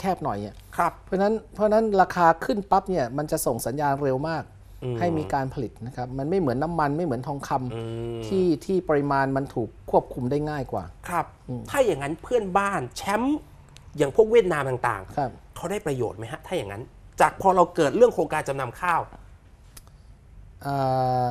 แคบหน่อยเนี่ยครับเพราะฉะนั้นเพราะฉะนั้นราคาขึ้นปั๊บเนี่ยมันจะส่งสัญญาณเร็วมากอืมให้มีการผลิตนะครับมันไม่เหมือนน้ำมันไม่เหมือนทองคำอืมที่ที่ปริมาณมันถูกควบคุมได้ง่ายกว่า ครับ ถ้าอย่างนั้นเพื่อนบ้านแชมป์อย่างพวกเวียดนามต่างครับๆเขาได้ประโยชน์ไหมฮะถ้าอย่างนั้น จากพอเราเกิดเรื่องโครงการจำนำข้าวเอ่อ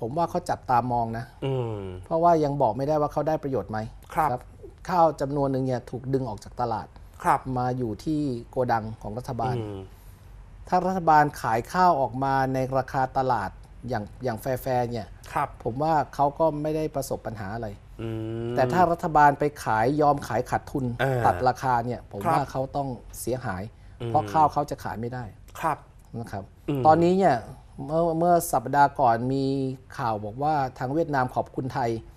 ผมว่าเขาจับตามองนะอืมเพราะว่ายังบอกไม่ได้ว่าเขาได้ประโยชน์ไหมครับ ข้าวจำนวนหนึ่งเนี่ยถูกดึงออกจากตลาด ครับ มาอยู่ที่โกดังของรัฐบาล อืมถ้ารัฐบาลขายข้าวออกมาในราคาตลาดอย่างอย่างแฟร์ๆเนี่ย ครับผมว่าเขาก็ไม่ได้ประสบปัญหาอะไร อืม แต่ถ้ารัฐบาลไปขายยอมขายขาดทุนเออตัดราคาเนี่ย ผมครับ ว่าเขาต้องเสียหาย เพราะข้าวเขาจะขายไม่ได้ครับ นะครับ อืม ตอนนี้เนี่ยเมื่อเมื่อสัปดาห์ก่อนมีข่าวบอกว่าทางเวียดนามขอบคุณไทยอ่า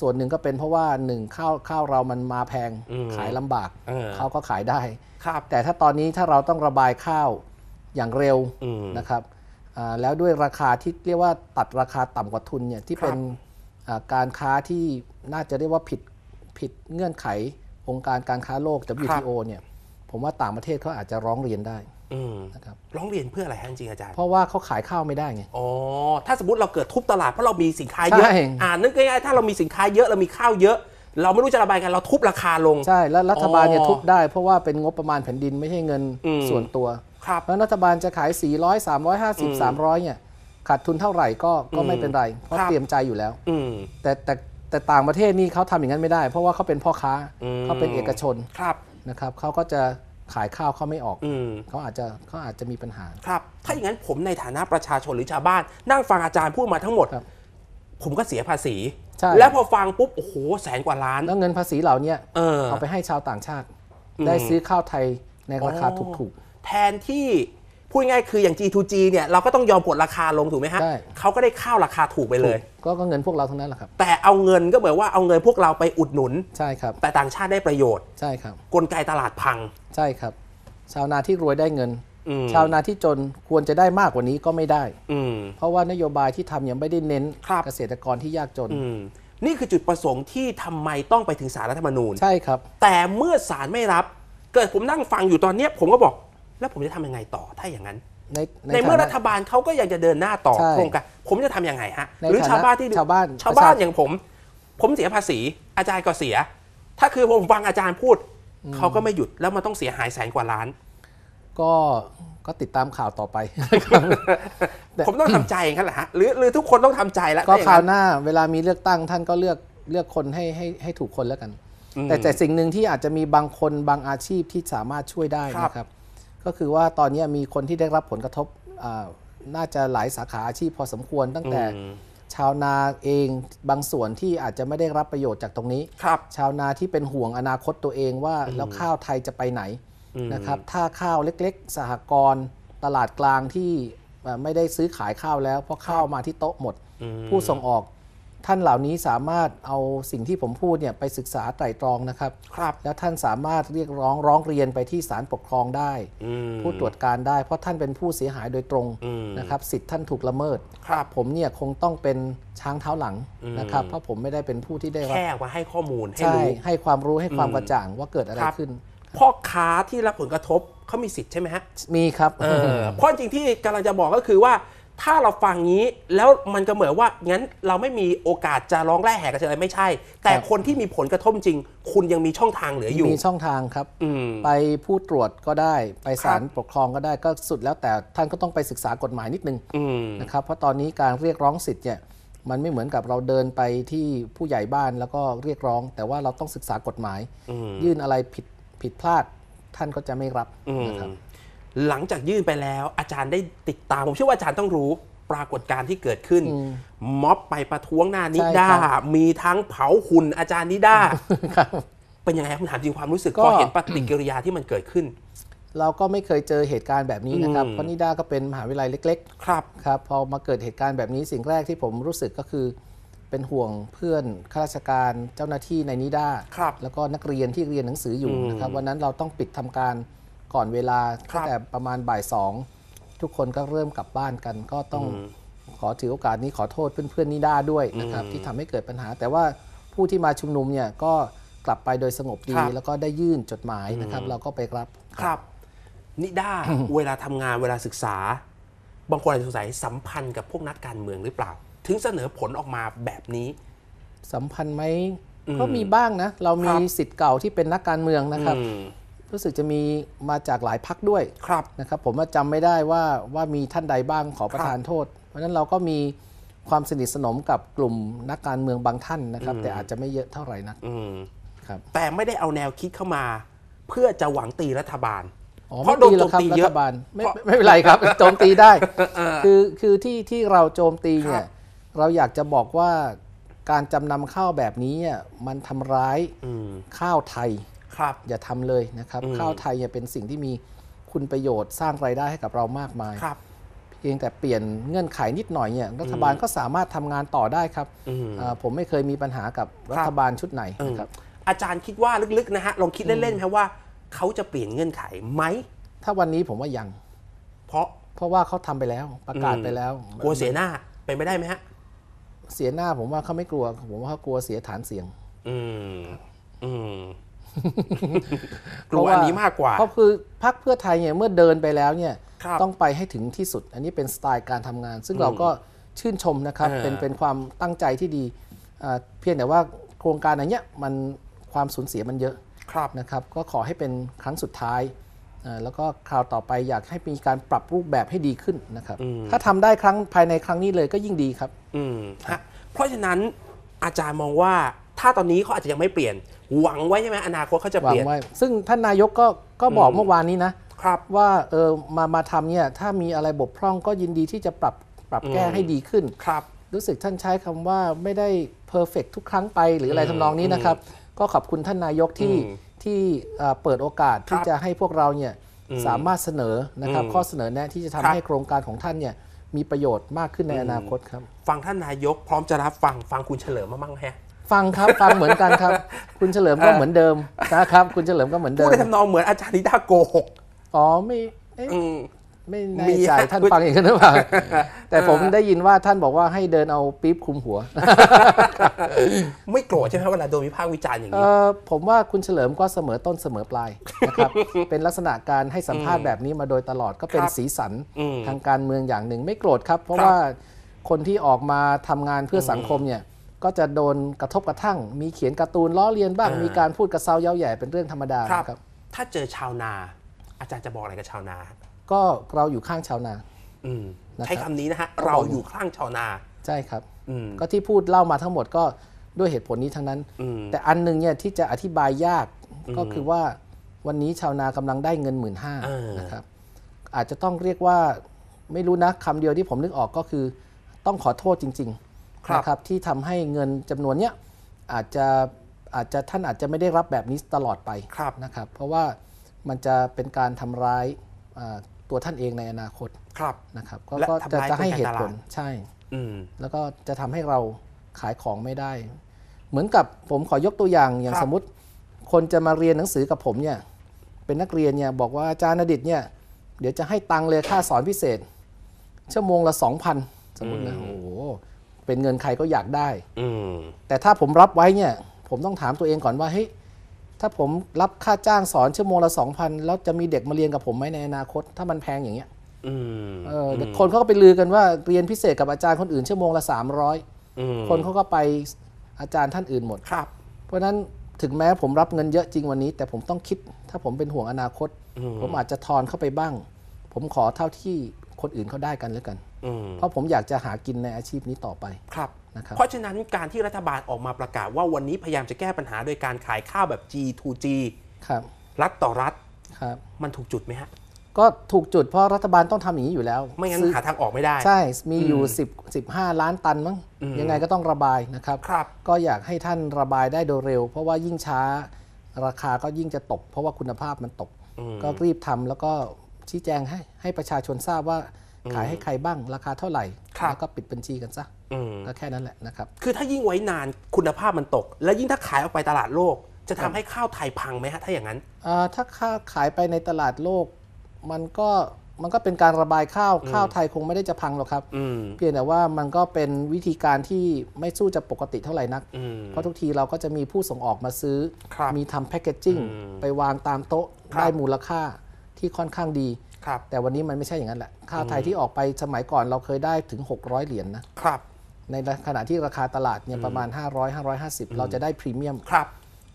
ส่วนหนึ่งก็เป็นเพราะว่าหนึ่งข้าวข้าวเรามันมาแพงขายลำบากเออเขาก็ขายได้ครับแต่ถ้าตอนนี้ถ้าเราต้องระบายข้าวอย่างเร็วอืมนะครับอ่าแล้วด้วยราคาที่เรียกว่าตัดราคาต่ำกว่าทุนเนี่ยที่ครับเป็นอ่าการค้าที่น่าจะเรียกว่าผิดผิดเงื่อนไของค์การการค้าโลก WTO เนี่ยผมว่าต่างประเทศเขาอาจจะร้องเรียนได้อืม นะครับร้องเรียนเพื่ออะไรฮะจริงๆอาจารย์ เพราะว่าเขาขายข้าวไม่ได้ไง อ๋อ ถ้าสมมติเราเกิดทุบตลาดเพราะเรามีสินค้าเยอะ ใช่ อ่านึกง่ายๆถ้าเรามีสินค้าเยอะเรามีข้าวเยอะ เราไม่รู้จะระบายกันเราทุบราคาลง ใช่แล้วรัฐบาลเนี่ยอ๋อทุบได้เพราะว่าเป็นงบประมาณแผ่นดินไม่ใช่เงินอืม ส่วนตัว ครับ เพราะรัฐบาลจะขาย 400 350 300เนี่ยขาดทุนเท่าไหร่ก็ก็ไม่เป็นไร เพราะครับ เตรียมใจอยู่แล้ว อืม แต่แต่แต่ต่างประเทศนี่เขาทำอย่างนั้นไม่ได้ เพราะว่าเขาเป็นพ่อค้าอืม เขาเป็นเอกชนครับ นะครับเขาก็จะ ขายข้าวเขาไม่ออกอืม เขาอาจจะเขาอาจจะมีปัญหา ครับ ถ้าอย่างนั้นผมในฐานะประชาชนหรือชาวบ้าน นั่งฟังอาจารย์พูดมาทั้งหมด ครับผมก็เสียภาษี ใช่ แล้วพอฟังปุ๊บ โอ้โห แสนกว่าล้าน แล้วเงินภาษีเหล่าเนี้ยเออ เอาไปให้ชาวต่างชาติอืมได้ซื้อข้าวไทยในราคาอ๋อถูกแทนที่ พูดง่ายๆคืออย่าง G2G เนี่ยเราก็ต้องยอมกดราคาลงถูกไหมฮะใช่ เขาก็ได้ข้าวราคาถูกไปๆเลย ก็ก็เงินพวกเราทั้งนั้นแหละครับ แต่เอาเงินก็เหมือนว่าเอาเงินพวกเราไปอุดหนุน ใช่ครับ แต่ต่างชาติได้ประโยชน์ ใช่ครับ กลไกตลาดพัง ใช่ครับ ชาวนาที่รวยได้เงิน อืม ชาวนาที่จนควรจะได้มากกว่านี้ก็ไม่ได้ อืม เพราะว่านโยบายที่ทำยังไม่ได้เน้นครับ เกษตรกรที่ยากจน อืมนี่คือจุดประสงค์ที่ทำไมต้องไปถึงสารรัฐธรรมนูญ ใช่ครับ แต่เมื่อศาลไม่รับ เกิดผมนั่งฟังอยู่ตอนเนี้ยผมก็บอก แล้วผมจะทำยังไงต่อถ้าอย่างนั้นในในเมื่อฐานะรัฐบาลเขาก็ยังจะเดินหน้าต่อใช่โครงการผมจะทำยังไงฮะในหรือฐานะชาวบ้านที่ชาวบ้านชาวบ้านประชาอย่างผม ผมเสียภาษีอาจารย์ก็เสีย ถ้าคือผมฟังอาจารย์พูดเขาก็ไม่หยุดแล้วมันต้องเสียหายแสนกว่าล้าน ก็ก็ติดตามข่าวต่อไปแต่ผมต้องทำใจอย่างนั้นแหละฮะหรือหรือทุกคนต้องทำใจแล้วก็ถ้อย่งคราวนั้นหน้า เวลามีเลือกตั้งท่านก็เลือกเลือกคนให้ให้ให้ถูกคนแล้วกันอืมแต่แต่สิ่งหนึ่งที่อาจจะมีบางคนบางอาชีพที่สามารถช่วยได้ครับนะครับ ก็คือว่าตอนนี้มีคนที่ได้รับผลกระทบอ่าน่าจะหลายสาขาอาชีพพอสมควรตั้งแต่อืมชาวนาเองบางส่วนที่อาจจะไม่ได้รับประโยชน์จากตรงนี้ครับชาวนาที่เป็นห่วงอนาคตตัวเองว่าแล้วข้าวไทยจะไปไหนอืมนะครับถ้าข้าวเล็กๆ สหกรณ์ตลาดกลางที่เอ่อไม่ได้ซื้อขายข้าวแล้ว เพราะข้าวมาที่โต๊ะหมดอืมผู้ส่งออก ท่านเหล่านี้สามารถเอาสิ่งที่ผมพูดเนี่ยไปศึกษาไตร่ตรองนะครับครับ แล้วท่านสามารถเรียกร้องร้องเรียนไปที่ศาลปกครองได้อืมผู้ตรวจการได้ เพราะท่านเป็นผู้เสียหายโดยตรงอืมนะครับสิทธิ์ท่านถูกละเมิดครับผมเนี่ยคงต้องเป็นช้างเท้าหลังอืมนะครับเพราะผมไม่ได้เป็นผู้ที่ได้รับแค่ว่าให้ข้อมูลให้ใช่รู้ให้ความรู้ให้ความอืมกระจ่างว่าเกิดอะไรครับขึ้นพ่อค้าที่รับผลกระทบเขามีสิทธิ์ใช่ไหมฮะมีครับเออเพราะจริงๆที่กำลังจะบอกก็คือว่า ถ้าเราฟังงี้แล้วมันก็เหมือนว่างั้นเราไม่มีโอกาสจะร้องแร่แหกกระเจิงอะไรไม่ใช่ แต่ครับคนที่มีผลกระทบจริง คุณยังมีช่องทางเหลืออยู่มีช่องทางครับ อืม ไปผู้ตรวจก็ได้ไปศาลครับปกครองก็ได้ก็สุดแล้วแต่ท่านก็ต้องไปศึกษากฎหมายนิดนึงอืม นะครับเพราะตอนนี้การเรียกร้องสิทธิ์เนี่ยมันไม่เหมือนกับเราเดินไปที่ผู้ใหญ่บ้านแล้วก็เรียกร้อง แต่ว่าเราต้องศึกษากฎหมายอืมยื่นอะไรผิดผิดพลาดท่านก็จะไม่รับอืมนะครับ หลังจากยื่นไปแล้ว อาจารย์ได้ติดตาม ผมเชื่อว่าอาจารย์ต้องรู้ปรากฏการณ์ที่เกิดขึ้น ม็อบไปประท้วงหน้านิด้าใช่ครับมีทั้งเผาหุ่นอาจารย์นิด้าครับเป็นยังไงครับผมถามจริงความรู้สึกก็พอเห็นปฏิกิริยาที่มันเกิดขึ้น เราก็ไม่เคยเจอเหตุการณ์แบบนี้นะครับอืมเพราะนิด้าก็เป็นมหาวิทยาลัยเล็ก ๆ ครับครับพอมาเกิดเหตุการณ์แบบนี้สิ่งแรกที่ผมรู้สึกก็คือเป็นห่วงเพื่อนข้าราชการเจ้าหน้าที่ในนิด้าครับแล้วก็นักเรียนที่เรียนหนังสืออยู่อืมนะครับวันนั้นเราต้องปิดทำการ ก่อนเวลาครัตั้บงแต่ประมาณบ่ายสองทุกคนก็เริ่มกลับบ้านกัน ก็ต้องอืมขอถือโอกาสนี้ขอโทษเพื่อนๆนิด้าด้วยนะครับอืมที่ทำให้เกิดปัญหา แต่ว่าผู้ที่มาชุมนุมเนี่ยก็กลับไปโดยสงบดีครับแล้วก็ได้ยื่นจดหมายนะครับ เราก็ไปรับครับนิด้าเวลาทำงานเวลาศึกษา บางคนอาจจะสงสัยสัมพันธ์กับพวกนักการเมืองหรือเปล่า ถึงเสนอผลออกมาแบบนี้ สัมพันธ์ไหมอืมก็มีบ้างนะ เรามีครับสิทธิ์เก่าที่เป็นนักการเมืองนะครับอืม รู้สึกจะมีมาจากหลายพักด้วยครับนะครับ ผมว่าจำไม่ได้ว่าว่ามีท่านใดบ้างขอประทานโทษ เพราะฉะนั้นเราก็มีความสนิทสนมกับกลุ่มนักการเมืองบางท่านนะครับ แต่อาจจะไม่เยอะเท่าไหร่นักอืมครับแต่ไม่ได้เอาแนวคิดเข้ามา เพื่อจะหวังตีรัฐบาลอ๋อเพราะไม่ดีโดนหรอกครับโจมตีรัเยอะฐบาลไม่เพราะไม่เป็นไรครับโจมตีได้เออคือคือที่ที่เราโจมตีเนี่ครัยบเราอยากจะบอกว่าการจำนำข้าวแบบนี้เนี่ยมันทำร้ายอืมข้าวไทยครับ อย่าทำเลยนะครับอืมข้าวไทยเนี่ยเป็นสิ่งที่มีคุณประโยชน์สร้างรายได้ให้กับเรามากมายครับเพียงแต่เปลี่ยนเงื่อนไขนิดหน่อยเนี่ยรัฐบาลก็สามารถทำงานต่อได้ครับอืมอ่าผมไม่เคยมีปัญหากับรัฐบาลชุดไหนเออนะครับอาจารย์คิดว่าลึกๆนะฮะลองคิดเล่นๆไหมว่าเขาจะเปลี่ยนเงื่อนไขไหม ถ้าวันนี้ผมว่ายัง เพราะเพราะว่าเขาทำไปแล้วประกาศไปแล้ว กลัวเสียหน้าเป็นไม่ได้ไหมฮะ เสียหน้าผมว่าเขาไม่กลัว ผมว่าเขากลัวเสียฐานเสียง อืมอืม กเพลัวราะว่าอันนี้มากกว่า เพราะคือพรรคเพื่อไทยเนี่ยเมื่อเดินไปแล้วเนี่ยครับต้องไปให้ถึงที่สุด อันนี้เป็นสไตล์การทำงาน ซึ่งเราก็ชื่นชมนะครับเออเป็นเป็นความตั้งใจที่ดีอ่าเพียงแต่ว่าโครงการอันเนี้ยมันความสูญเสียมันเยอะครับนะครับ ก็ขอให้เป็นครั้งสุดท้ายอ่าแล้วก็คราวต่อไปอยากให้มีการปรับรูปแบบให้ดีขึ้นนะครับ ถ้าทำได้ครั้งภายในครั้งนี้เลยก็ยิ่งดีครับ อืมฮะเพราะฉะนั้นอาจารย์มองว่าถ้าตอนนี้เขาอาจจะยังไม่เปลี่ยน หวังไว้ใช่ไหมอนาคตเขาจะหวัเปงลี่ยน ไว้ ซึ่งท่านนายกก็ก็บอกอืม เมื่อวานนี้นะ ครับ ว่าเออมามาทำเนี่ยถ้ามีอะไรบกพร่องก็ยินดีที่จะปรับปรับแก้อืม ให้ดีขึ้น ครับ รู้สึกท่านใช้คำว่าไม่ได้เพอร์เฟกทุกครั้งไปหรืออะไรอืมทำนองนี้นะครับ ก็ขอบคุณท่านนายกที่อืมที่เอ่อเปิดโอกาสครับที่จะให้พวกเราเนี่ยอืมสามารถเสนอนะครับอืมข้อเสนอแนะที่จะทำครับ ให้โครงการของท่านเนี่ยมีประโยชน์มากขึ้นในอืมอนาคตครับ ฟังท่านนายกพร้อมจะรับฟังฟังคุณเฉลิมมาบ้างไหมฮะ ฟังครับฟังเหมือนกันครับ คุณเฉลิมก็เหมือนเดิมนะครับ คุณเฉลิมก็เหมือนเดิพูดมในทำนองเหมือนอาจารย์นิด้าโกหกอ๋อไม่เอ๊ะอืมไม่แน่มีใจฮะท่านฟังอย่างนั้นหรือเปล่าแต่ผมได้ยินว่าท่านบอกว่าให้เดินเอาปี๊บคลุมหัว ไม่โกรธใช่ไหมเวลาโดนวิพากษ์วิจารณ์อย่างเอนี้อผมว่าคุณเฉลิมก็เสมอต้นเสมอปลายนะครับเป็นลักษณะการให้สัมภาษณ์แบบนี้มาโดยตลอดก็เป็นครับสีสันอืมทางการเมืองอย่างหนึ่งไม่โกรธครับ เพราะครับว่าคนที่ออกมาทำงานเพื่อสังคมเนี่ย ก็จะโดนกระทบกระทั่ง มีเขียนการ์ตูนล้อเลียนบ้างอ่ามีมีการพูดกระเซาเย้าแหย่เป็นเรื่องธรรมดาครับนะครับ ถ้าเจอชาวนา อาจารย์จะบอกอะไรกับชาวนา ก็เราอยู่ข้างชาวนาอืมนะครับใช้คำนี้นะฮะก็บอกเราอยู่ข้างชาวนา ใช่ครับอืมก็ที่พูดเล่ามาทั้งหมดก็ด้วยเหตุผลนี้ทั้งนั้นอืมแต่อันหนึงเนี่ยที่จะอธิบายยากก็คือว่าวันนี้ชาวนากำลังได้เงินหมื่นห้าเออนะครับ อาจจะต้องเรียกว่าไม่รู้นะคำเดียวที่ผมนึกออกก็คือ ต้องขอโทษจริง ๆ นะครับที่ทำให้เงินจำนวนเนี้ยอาจจะอาจจะท่านอาจจะไม่ได้รับแบบนี้ตลอดไปครับนะครับ เพราะว่ามันจะเป็นการทำร้ายอ่าตัวท่านเองในอนาคตครับนะครับ ก็และก็ทำจะร้ายจะให้คนการเหตุผตลลาดใช่อืมแล้วก็จะทำให้เราขายของไม่ได้ เหมือนกับผมขอยกตัวอย่างอย่างครับสมมติ คนจะมาเรียนหนังสือกับผมเนี่ย เป็นนักเรียนเนี่ยบอกว่าอาจารย์นดิตเนี่ย เดี๋ยวจะให้ตังค์เลยค่าสอนพิเศษ ชั่วโมงละ2,000สมมตินะโอ้โห เป็นเงินใครก็อยากได้ อืมแต่ถ้าผมรับไว้เนี่ย ผมต้องถามตัวเองก่อนว่าเฮ้ยถ้าผมรับค่าจ้างสอนชั่วโมงละ2,000แล้วจะมีเด็กมาเรียนกับผมไหมในอนาคต ถ้ามันแพงอย่างเงี้ยอืมเออเดี๋ยวคนเขาก็ไปลือกันว่าเรียนพิเศษกับอาจารย์คนอื่นชั่วโมงละ300อืมคนเขาก็ไปอาจารย์ท่านอื่นหมด ครับ เพราะฉะนั้นถึงแม้ผมรับเงินเยอะจริงวันนี้ แต่ผมต้องคิดถ้าผมเป็นห่วงอนาคต ผมอาจจะทอนเข้าไปบ้าง ผมขอเท่าที่ คนอื่นเขาได้กันแล้วกันอืมเพราะผมอยากจะหากินในอาชีพนี้ต่อไปครับนะครับเพราะฉะนั้นการที่รัฐบาลออกมาประกาศว่าวันนี้พยายามจะแก้ปัญหาโดยการขายข้าวแบบ G2G ครับรัฐต่อรัฐครับมันถูกจุดไหมฮะก็ถูกจุดเพราะรัฐบาลต้องทำอย่างนี้อยู่แล้ว ไม่งั้นซื้อหาทางออกไม่ได้ ใช่ มีอยู่ 10 15 ล้านตันมั้งอืมยังไงก็ต้องระบายนะครับครับ ก็อยากให้ท่านระบายได้โดยเร็ว เพราะว่ายิ่งช้าราคาก็ยิ่งจะตก เพราะว่าคุณภาพมันตกอืมก็รีบทำแล้วก็ ชี้แจงให้ให้ประชาชนทราบว่าขายให้ใครบ้างราคาเท่าไหร่ครับแล้วก็ปิดบัญชีกันซะอืมก็แค่นั้นแหละนะครับ คือถ้ายิ่งไว้นานคุณภาพมันตก แล้วยิ่งถ้าขายออกไปตลาดโลก จะทำให้ข้าวไทยพังไหมฮะถ้าอย่างนั้นอ่าถ้าค่าขายไปในตลาดโลก มันก็มันก็เป็นการระบายข้าวข้าวไทยคงไม่ได้จะพังหรอกครับอืมเพียงแต่ว่ามันก็เป็นวิธีการที่ไม่สู้จะปกติเท่าไหร่นักอืมเพราะทุกทีเราก็จะมีผู้ส่งออกมาซื้อครับมีทำแพคเกจจิ้งอืมไปวางตามโต๊ะครับได้มูลค่า ที่ค่อนข้างดี ครับ แต่วันนี้มันไม่ใช่อย่างนั้นแหละ ข้าวไทยที่ออกไปสมัยก่อนเราเคยได้ถึง 600 เหรียญนะครับ ในขณะที่ราคาตลาดเนี่ยประมาณ 500 550 เราจะได้พรีเมียม ครับ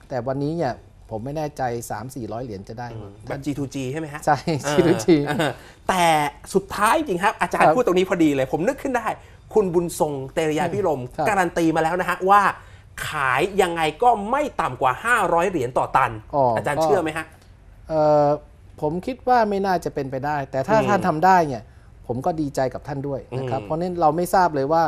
แต่วันนี้เนี่ยผมไม่แน่ใจ 3-400 เหรียญจะได้ไหมแบบ G2G ใช่ไหมฮะ ใช่ชีรุจีเออแต่สุดท้ายจริงครับ อาจารย์ครับพูดตรงนี้พอดีเลย ผมนึกขึ้นได้ คุณบุญทรงเตรยาพิรมครับการันตีมาแล้วนะฮะว่าขายยังไงก็ไม่ต่ำกว่า 500 เหรียญต่อตันอ๋อออาจารย์เชื่อไหมฮะเอ่อ ผมคิดว่าไม่น่าจะเป็นไปได้ แต่ถ้าท่านทำได้เนี่ยผมก็ดีใจกับท่านด้วยนะครับอืมเพราะนั้นเราไม่ทราบเลยว่า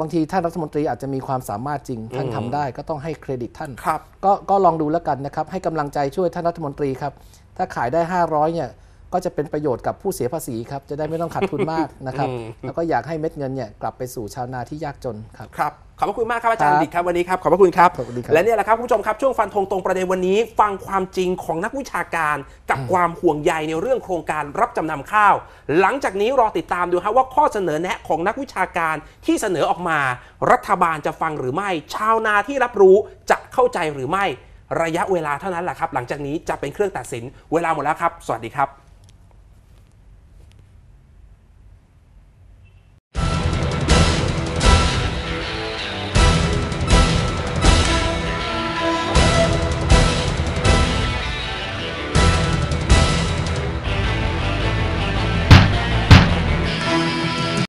บางทีท่านรัฐมนตรีอาจจะมีความสามารถจริงท่านทำได้ ก็ต้องให้เครดิตท่านครับก็ก็ลองดูแล้วกันนะครับ ให้กำลังใจช่วยท่านรัฐมนตรีครับ ถ้าขายได้ 500เนี่ยก็จะเป็นประโยชน์กับผู้เสียภาษีครับ จะได้ไม่ต้องขาดทุนมากนะครับอืมแล้วก็อยากให้เม็ดเงินเนี่ยกลับไปสู่ชาวนาที่ยากจนครับครับข อบพระคุณมากครับอาจารย์ครับดิษฐ์ครับวันนี้ครับขอบพระคุณครับขอบคุณครับ และเนี่ยแหละครับคุณผู้ชมครับช่วงฟันธงตรงประเด็นวันนี้ ฟังความจริงของนักวิชาการ กับความห่วงใยในเรื่องโครงการรับจำนำข้าว หลังจากนี้รอติดตามดูครับว่าข้อเสนอแนะของนักวิชาการที่เสนอออกมา รัฐบาลจะฟังหรือไม่ ชาวนาที่รับรู้จะเข้าใจหรือไม่ ระยะเวลาเท่านั้นแหละครับ หลังจากนี้จะเป็นเครื่องตัดสิน เวลาหมดแล้วครับ สวัสดีครับ